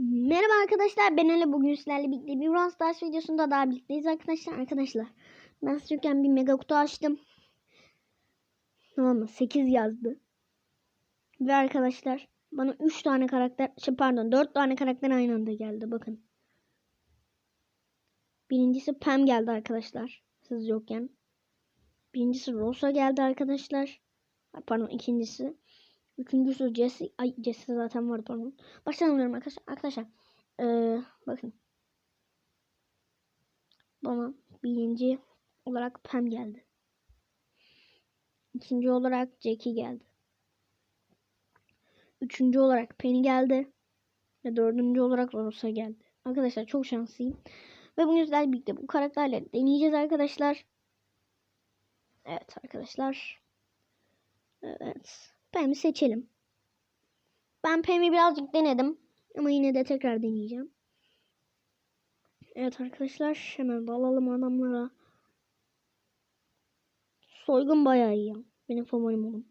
Merhaba arkadaşlar ben Ali. Bugün sizlerle birlikte bir Brawl Stars videosunda daha birlikteyiz arkadaşlar. Arkadaşlar ben çocukken bir mega kutu açtım. Tamam mı? 8 yazdı. Ve arkadaşlar bana 3 tane karakter şey pardon 4 tane karakter aynı anda geldi bakın. Birincisi Pam geldi arkadaşlar siz yokken. Birincisi Rosa geldi arkadaşlar. Pardon ikincisi Üçüncüsü Jesse. Ay Jesse zaten vardı pardon. Başlayalım arkadaşlar. Arkadaşlar. Ee, bakın. Bana birinci olarak Pam geldi. İkinci olarak Jackie geldi. Üçüncü olarak Penny geldi. Ve dördüncü olarak Rosa geldi. Arkadaşlar çok şanslıyım. Ve bugün sizlerle birlikte bu karakterleri deneyeceğiz arkadaşlar. Evet arkadaşlar. Evet. Pam'i seçelim. Ben Pam'i birazcık denedim. Ama yine de tekrar deneyeceğim. Evet arkadaşlar. Hemen dalalım adamlara. Soygun bayağı iyi. Benim favorim oğlum.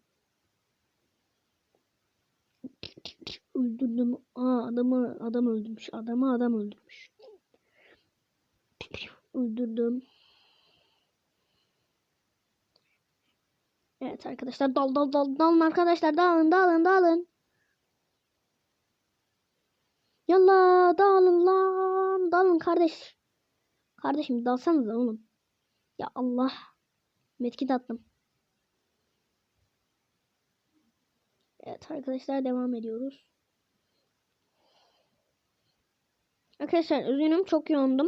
Öldürdüm. Aa adamı adam öldürmüş. Adamı adam öldürmüş. Öldürdüm. Evet arkadaşlar dal dal dal dalın arkadaşlar dalın dalın dalın. Yalla dalın lan dalın kardeş. Kardeşim dalsanıza oğlum. Ya Allah. Metkit attım. Evet arkadaşlar devam ediyoruz. Arkadaşlar üzgünüm çok yoğundum.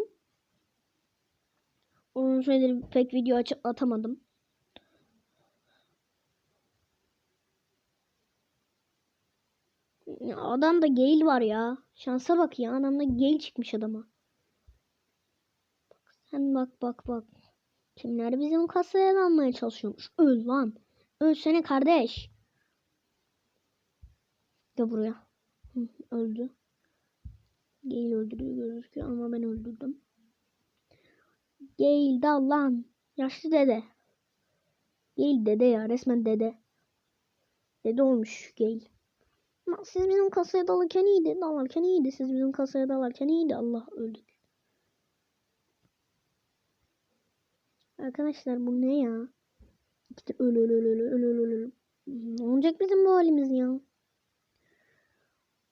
Uzun süredir pek video açıp atamadım. Ya Adamda Gale var ya. Şansa bak ya. Adamda Gale çıkmış adama. Bak sen bak bak bak. Kimler bizim kasaya almaya çalışıyormuş. Öl lan. Ölsene kardeş. Gel buraya. Öldü. Gale öldürüyor gözüküyor ama ben öldürdüm. Gale dal lan. Yaşlı dede. Gale dede ya. Resmen dede. Dede olmuş Gale. Siz bizim kasaya dalarken iyiydi. Dalarken iyiydi. Siz bizim kasaya dalarken iyiydi. Allah öldük. Arkadaşlar bu ne ya? İşte öl öl öl öl öl öl öl. Ne olacak bizim bu halimiz ya?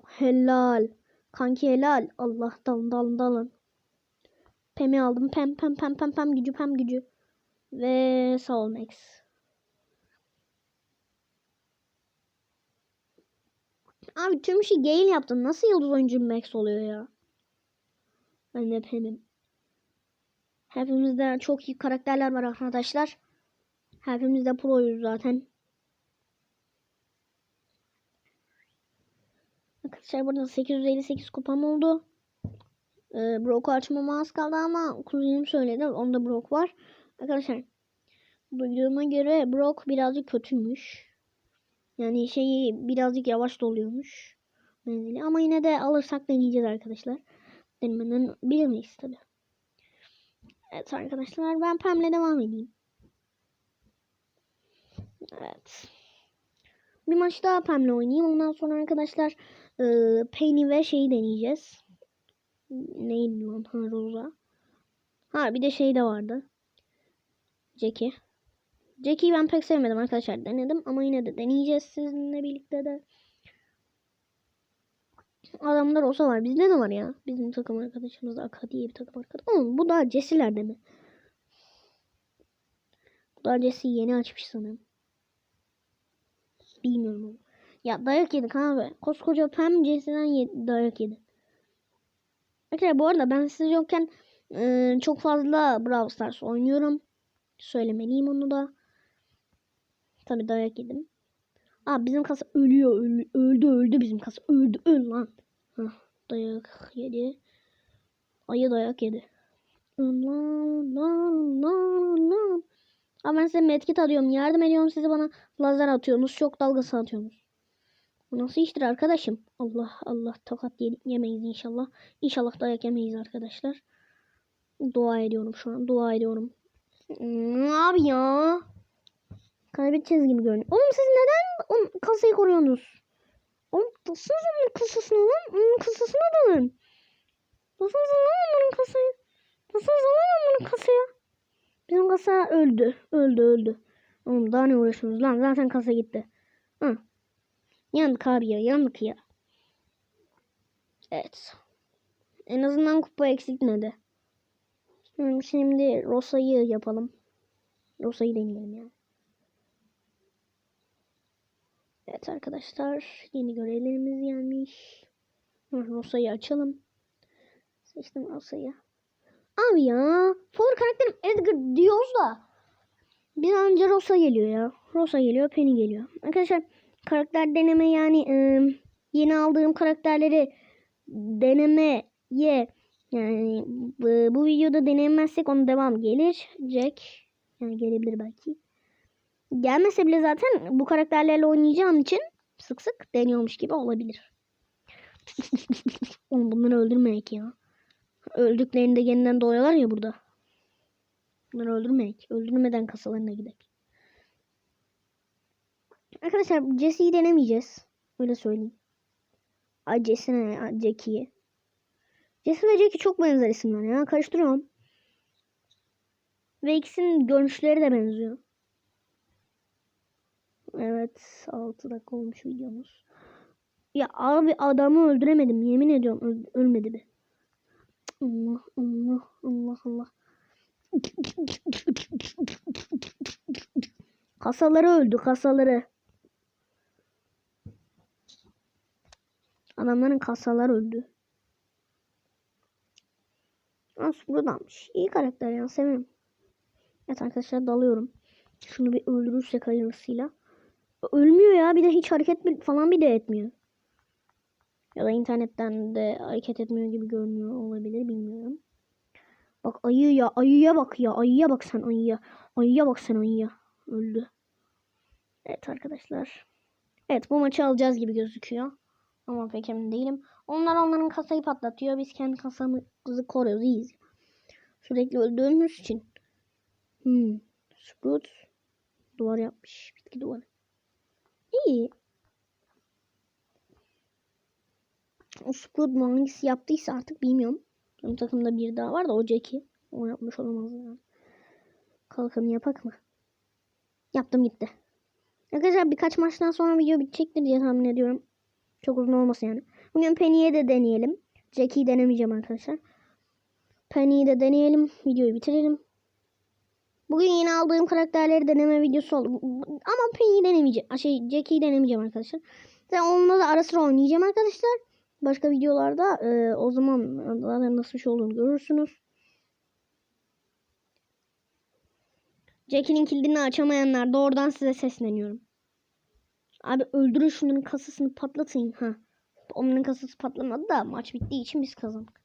Helal. Kanki helal. Allah dalın dalın dalın. Pem'i aldım. Pem pem pem pem pem gücü pem gücü. Ve sağ Max. Abi tüm işi Gale yaptın. Nasıl yıldız oyuncu Max oluyor ya? Ben de Pem'im. Hepimizde çok iyi karakterler var arkadaşlar. Hepimiz de proyuz zaten. Arkadaşlar burada 858 kupam oldu. Ee, Brock'u açmama az kaldı ama kuzenim söyledi. Onda Brock var. Arkadaşlar duyduğuma göre Brock birazcık kötüymüş. Yani şeyi birazcık yavaş doluyormuş. Menzili. Ama yine de alırsak deneyeceğiz arkadaşlar. Denemeden bilemeyiz tabi. Evet arkadaşlar ben Pam'le devam edeyim. Evet. Bir maç daha Pam'le oynayayım. Ondan sonra arkadaşlar e, Penny ve şeyi deneyeceğiz. Neydi lan? Ha Rosa. Ha bir de şey de vardı. Jackie. Jackie'yi ben pek sevmedim arkadaşlar. Denedim ama yine de deneyeceğiz sizinle birlikte de. Adamlar olsa var. Bizde de var ya. Bizim takım arkadaşımızda Aka diye bir takım arkadaş. Oğlum bu da Jesse'lerde mi? Bu da Jesse yeni açmış sanırım. Bilmiyorum ama. Ya dayak yedik abi. Koskoca Pam Jesse'den ye- dayak yedi. Arkadaşlar bu arada ben siz yokken e, çok fazla Brawl Stars oynuyorum. Söylemeliyim onu da. Tabi dayak yedim. Aa bizim kasa ölüyor. Ölü, öldü öldü bizim kasa. Öldü öl lan. Hah, dayak yedi. Ayı dayak yedi. Lan lan lan lan. Aa ben size medkit atıyorum. Yardım ediyorum size bana lazer atıyorsunuz. Şok dalgası atıyorsunuz. Bu nasıl iştir arkadaşım? Allah Allah tokat yemeyiz inşallah. İnşallah dayak yemeyiz arkadaşlar. Dua ediyorum şu an. Dua ediyorum. Abi ya. Kaybedeceğiz gibi görünüyor. Oğlum siz neden o kasayı koruyorsunuz? Oğlum dalsanız onun kasasına lan. Onun kasasına dalın. Baksanıza lan onların kasayı. Baksanıza lan onların kasaya. Bizim kasa öldü. Öldü öldü. Oğlum daha ne uğraşıyorsunuz lan zaten kasa gitti. Hı. Yandık abi ya yandık ya. Evet. En azından kupa eksiltmedi. Şimdi Rosa'yı yapalım. Rosa'yı deneyelim yani. Arkadaşlar yeni görevlerimiz gelmiş. Rosa'yı açalım. Seçtim Rosa'yı. Abi ya favori karakterim Edgar diyoruz da bir an önce Rosa geliyor ya. Rosa geliyor Penny geliyor. Arkadaşlar karakter deneme yani e, yeni aldığım karakterleri denemeye yani bu, bu videoda denemezsek onun devam gelir. Jack yani gelebilir belki. Gelmese bile zaten bu karakterlerle oynayacağım için sık sık deniyormuş gibi olabilir. Oğlum bunları öldürmeyek ya. Öldüklerinde yeniden doğuyorlar ya burada. Bunları öldürmeyek. Öldürmeden kasalarına gidelim. Arkadaşlar Jesse'yi denemeyeceğiz. Öyle söyleyeyim. Ay Jesse ne? Jackie'yi. Jesse ve Jackie çok benzer isimler ya. Karıştırıyorum. Ve ikisinin görünüşleri de benziyor. Evet. 6 dakika olmuş videomuz. Ya abi adamı öldüremedim. Yemin ediyorum öl- ölmedi be. Allah Allah Allah Allah. Kasaları öldü kasaları. Adamların kasalar öldü. Nasıl buradanmış. İyi karakter ya severim. Evet arkadaşlar dalıyorum. Şunu bir öldürürsek hayırlısıyla. Ölmüyor ya bir de hiç hareket falan bir de etmiyor. Ya da internetten de hareket etmiyor gibi görünüyor olabilir bilmiyorum. Bak ayı ya ayıya bak ya ayıya bak sen ayıya. Ayıya bak sen ayıya. Öldü. Evet arkadaşlar. Evet bu maçı alacağız gibi gözüküyor. Ama pek emin değilim. Onlar onların kasayı patlatıyor. Biz kendi kasamızı koruyoruz. iyiyiz. Sürekli öldüğümüz için. Hmm. Sprout duvar yapmış. Bitki duvarı. İyi. O mu hangisi yaptıysa artık bilmiyorum. Benim takımda bir daha var da o Jackie. O yapmış olamaz yani. Kalkanı yapak mı? Yaptım gitti. Arkadaşlar birkaç maçtan sonra video bitecektir diye tahmin ediyorum. Çok uzun olmasın yani. Bugün Penny'e de deneyelim. Jackie'yi denemeyeceğim arkadaşlar. Penny'yi de deneyelim. Videoyu bitirelim. Bugün yeni aldığım karakterleri deneme videosu oldu. Ama Penny'yi denemeyeceğim. Şey Jackie'yi denemeyeceğim arkadaşlar. Zaten onunla da ara sıra oynayacağım arkadaşlar. Başka videolarda e, o zaman zaten nasıl bir şey olduğunu görürsünüz. Jackie'nin kilidini açamayanlar da oradan size sesleniyorum. Abi öldürün şunların kasasını patlatın. Ha. Onların kasası patlamadı da maç bittiği için biz kazandık.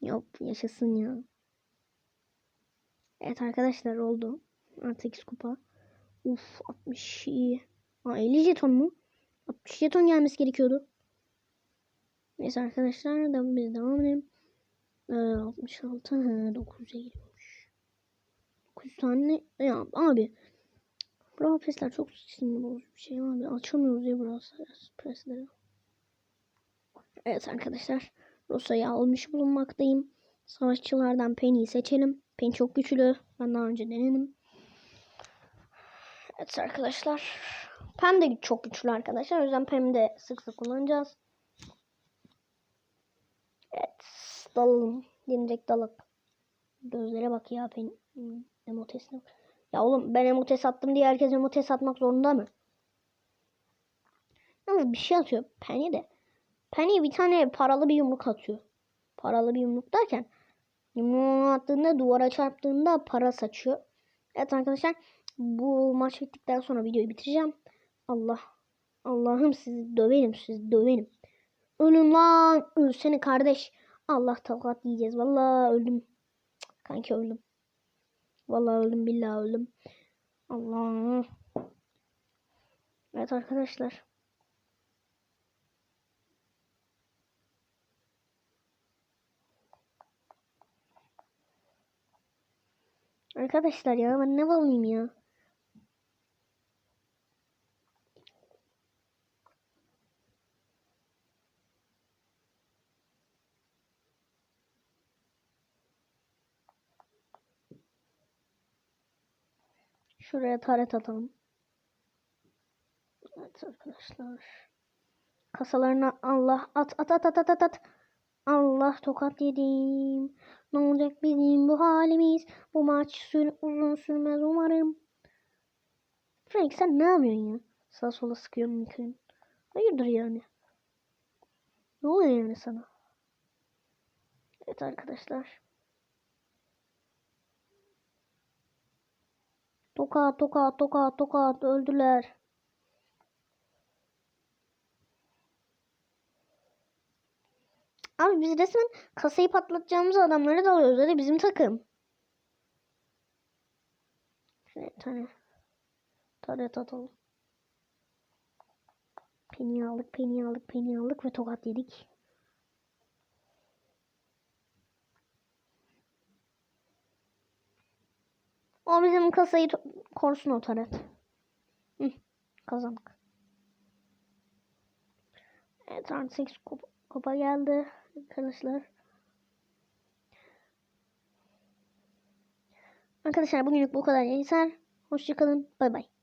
Yok yaşasın ya. Evet arkadaşlar oldu. 8 kupa. Uf 60 iyi. Aa 50 jeton mu? 60 jeton gelmesi gerekiyordu. Neyse arkadaşlar da biz devam edelim. Ee, 66 he, 9'a geliyormuş. 9 tane ya abi Brawl Pass'ler çok sinir bozucu bir şey abi. Açamıyoruz ya Brawl Pass'leri. Evet arkadaşlar. Rosa'yı almış bulunmaktayım. Savaşçılardan Penny'yi seçelim. Penny çok güçlü. Ben daha önce denedim. Evet arkadaşlar. Pem de çok güçlü arkadaşlar. O yüzden Pem'i de sık sık kullanacağız. Evet. Dalalım. Yenecek dalak. Gözlere bak ya Penny. Emotesine bak. Ya oğlum ben emotes attım diye herkes emotes atmak zorunda mı? Yalnız bir şey atıyor Penny de. Penny bir tane paralı bir yumruk atıyor. Paralı bir yumruk derken yumruğunu attığında duvara çarptığında para saçıyor. Evet arkadaşlar bu maç bittikten sonra videoyu bitireceğim. Allah. Allah'ım sizi döverim sizi döverim. Ölün lan. Ölsene kardeş. Allah tokat yiyeceğiz. Vallahi öldüm. Kanki öldüm. Vallahi öldüm billahi öldüm. Allah. Evet arkadaşlar. Arkadaşlar ya ben ne alayım ya? Şuraya taret atalım. Evet arkadaşlar. Kasalarına Allah at at at at at at. Allah tokat yedim. Ne olacak bizim bu halimiz? Bu maç sür uzun sürmez umarım. Frank sen ne yapıyorsun ya? Sağa sola sıkıyorsun yıkıyorsun. Hayırdır yani? Ne oluyor yani sana? Evet arkadaşlar. Tokat tokat tokat tokat öldüler. Abi biz resmen kasayı patlatacağımız adamlara dalıyoruz. Öyle bizim takım. Şöyle tane taret atalım. Peni aldık, peni aldık, peni aldık ve tokat yedik. O bizim kasayı korusun o taret. Hı, kazandık. Evet artı 8 kupa, kupa geldi arkadaşlar. Arkadaşlar bugünlük bu kadar yeter. Hoşçakalın. Bay bay.